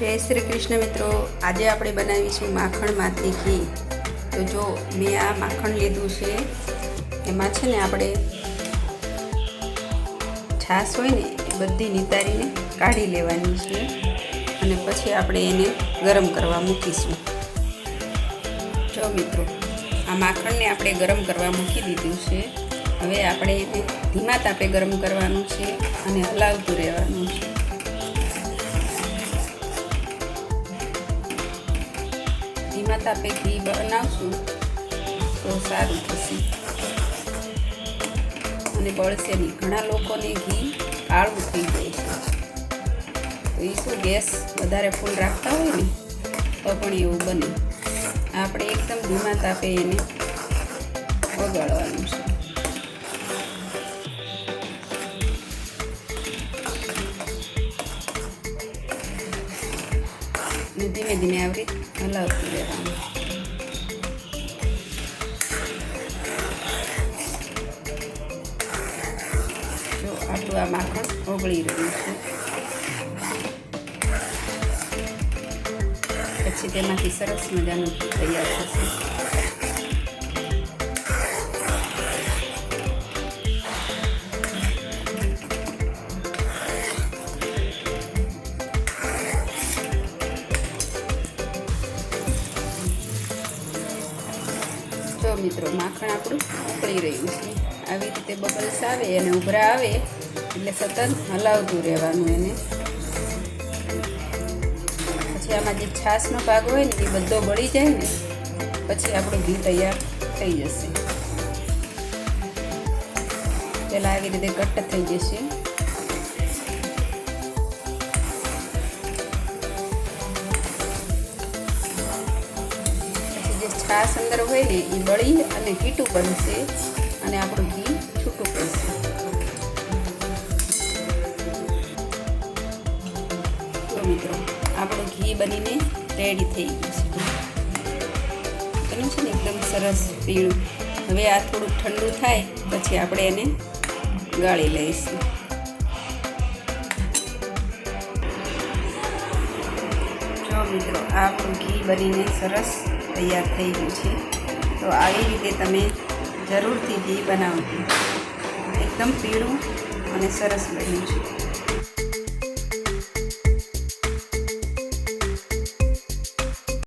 જય શ્રી કૃષ્ણ મિત્રો. આજે આપણે બનાવીશું માખણમાંથી ઘી. તો જો મેં આ માખણ લીધું છે, એમાં છે ને આપણે છાશ હોય ને, એ બધી નિતારીને કાઢી લેવાની છે. અને પછી આપણે એને ગરમ કરવા મૂકીશું. જો મિત્રો, આ માખણને આપણે ગરમ કરવા મૂકી દીધું છે. હવે આપણે એને ધીમા તાપે ગરમ કરવાનું છે અને હલાવતું રહેવાનું છે. ધીમા તાપે ઘી બનાવશું. તો સારું થશે. અને બળશે નહીં ઘણા લોકોને ઘી કાળું થઈ જાય છે. તો એ શું ગેસ વધારે ફૂલ રાખતા હોય ને, તો પણ એવું બને. આપણે એકદમ ધીમા તાપે એને વગાડવાનું છે. ધીમે ધીમે આવી રીતે હલાવતું રહેવાનું જો આપણું આ માખણ ઓગળી રહ્યું છે પછી તેમાંથી સરસ મજાનું ઘી તૈયાર થશે મિત્રો, માખણ આપણું ઉકળી રહ્યું છે. આવી રીતે બબલ્સ આવે અને ઉભરા આવે, એટલે સતત હલાવતું રહેવાનું એને. પછી આમાં જે છાશનો ભાગ હોય ને, એ બધો બળી જાય ને, પછી આપણું ઘી તૈયાર થઈ જશે. પહેલાં આવી રીતે ઘટ્ટ થઈ જશે. છાશ અંદર હોય ને એ બળી અને કીટું બનશે અને આપણું ઘી છૂટું પડશે. મિત્રો, આપણું ઘી બનીને રેડી થઈ ગયું છે. એનું છે ને એકદમ સરસ પીળું. હવે આ થોડુંક ઠંડુ થાય, પછી આપણે એને ગાળી લઈશું. મિત્રો આપણું ઘી બનીને સરસ તૈયાર થઈ ગયું છે. તો આવી રીતે તમે જરૂરથી ઘી બનાવજો. એકદમ પીળું અને સરસ બન્યું છે.